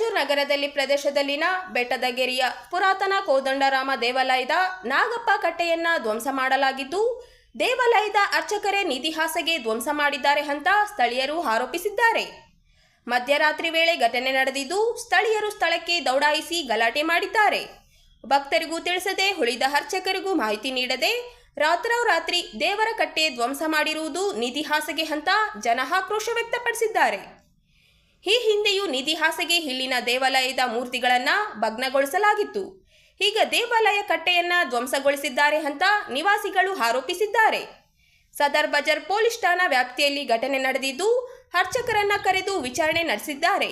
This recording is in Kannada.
ಬೈಂದೂರು ನಗರದಲ್ಲಿ ಪ್ರದೇಶದಲ್ಲಿನ ಬೆಟ್ಟದಗೆರೆಯ ಪುರಾತನ ಕೋದಂಡರಾಮ ದೇವಾಲಯದ ನಾಗಪ್ಪ ಕಟ್ಟೆಯನ್ನ ಧ್ವಂಸ ಮಾಡಲಾಗಿದ್ದು, ದೇವಾಲಯದ ಅರ್ಚಕರೇ ನಿಧಿ ಹಾಸಗೆ ಧ್ವಂಸ ಮಾಡಿದ್ದಾರೆ ಅಂತ ಸ್ಥಳೀಯರು ಆರೋಪಿಸಿದ್ದಾರೆ. ಮಧ್ಯರಾತ್ರಿ ವೇಳೆ ಘಟನೆ ನಡೆದಿದ್ದು, ಸ್ಥಳೀಯರು ಸ್ಥಳಕ್ಕೆ ದೌಡಾಯಿಸಿ ಗಲಾಟೆ ಮಾಡಿದ್ದಾರೆ. ಭಕ್ತರಿಗೂ ತಿಳಿಸದೆ ಉಳಿದ ಅರ್ಚಕರಿಗೂ ಮಾಹಿತಿ ನೀಡದೆ ರಾತ್ರೋರಾತ್ರಿ ದೇವರ ಕಟ್ಟೆ ಧ್ವಂಸ ಮಾಡಿರುವುದು ನಿಧಿಹಾಸಗೆ ಅಂತ ಜನ ಆಕ್ರೋಶ ವ್ಯಕ್ತಪಡಿಸಿದ್ದಾರೆ. ನಿಧಿ ಹಾಸಿಗೆ ಇಲ್ಲಿನ ದೇವಾಲಯದ ಮೂರ್ತಿಗಳನ್ನು ಭಗ್ನಗೊಳಿಸಲಾಗಿತ್ತು. ಈಗ ದೇವಾಲಯ ಕಟ್ಟೆಯನ್ನ ಧ್ವಂಸಗೊಳಿಸಿದ್ದಾರೆ ಅಂತ ನಿವಾಸಿಗಳು ಆರೋಪಿಸಿದ್ದಾರೆ. ಸದರ್ ಬಜಾರ್ ಪೊಲೀಸ್ ಠಾಣಾ ವ್ಯಾಪ್ತಿಯಲ್ಲಿ ಘಟನೆ ನಡೆದಿದ್ದು ಅರ್ಚಕರನ್ನ ಕರೆದು ವಿಚಾರಣೆ ನಡೆಸಿದ್ದಾರೆ.